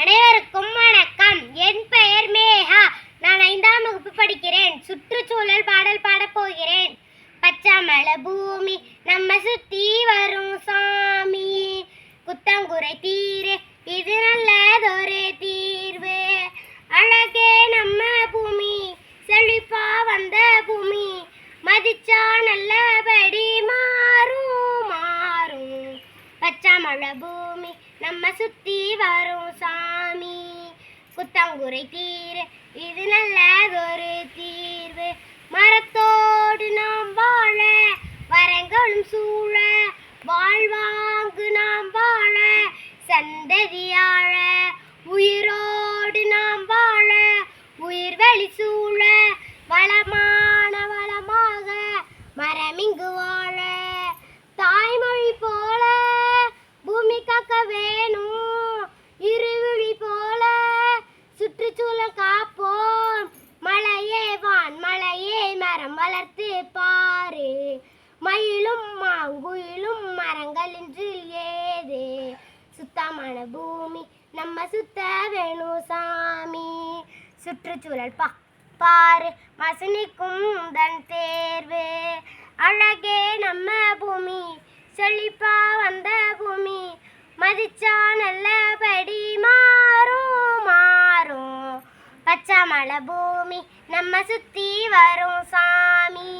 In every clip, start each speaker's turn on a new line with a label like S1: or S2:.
S1: அனைவருக்கும் வணக்கம். என் பெயர் மேகா. நான் ஐந்தாம் வகுப்பு படிக்கிறேன். சுற்றுச்சூழல் பாடல் பாடப் போகிறேன். பச்சாமல பூமி நம்ம சுத்தி வரும் சாமி. குத்தங்குறை தீரு. இது நல்லதொரு தீர்வு. அழகே நம்ம பூமி. செழிப்பா வந்த பூமி. மதிச்சா நல்லபடி மாறும் மாறும். பச்சாமல பூமி நம்ம சுத்தி வரும் சாமி. குத்தாங்குறை தீர் இது நல்லதொரு தீர்வு. மரத்தோடு நாம் வாழ வரங்களும் சூழ. வாழ்வாங்கு நாம் வாழ சந்ததியாழ வளர்த்து பாரு. மயிலும் மாங்குயிலும் மரங்களின்றில் ஏது? சுத்தமான பூமி நம்ம சுத்த வேணும் சாமி. சுற்றுச்சூழல் பா பாரு. மசனிக்கும் தன் தேர்வு. அழகே நம்ம பூமி செழிப்பா வந்த பூமி. மதிச்சா நல்ல பச்சைமலை பூமி நம்ம சுத்தி வரும் சாமி.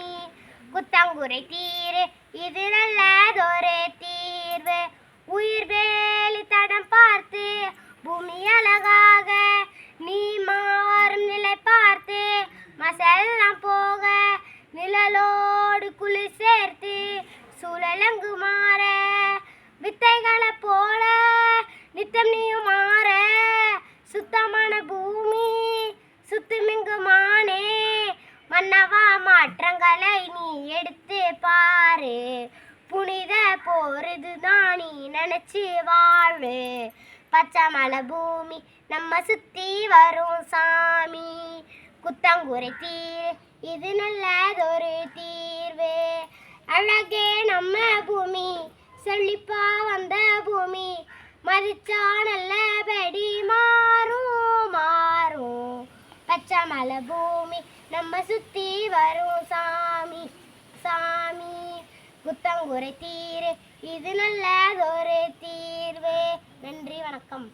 S1: குத்தங்குறை தீரு இது நல்லதொரு தீர்வு. உயிர் வேலி தடம் பார்த்து பூமி அழகாக நீ மாறும் நிலை பார்த்து மசெல்லாம் போக வாழ்வு. வாழு பச்சைமலை பூமி நம்ம சுத்தி வரும் சாமி. குத்தங்குறை தீர் இது நல்லதொரு தீர்வு. அழகே நம்ம பூமி செழிப்பா வந்த பூமி. மதிச்சா நல்லபடி மாறும் மாறும். பச்சைமலை பூமி நம்ம சுத்தி வரும் சாமி. குத்தங்குறை தீர் இது நல்லதொரு தீர்வு. நன்றி வணக்கம்.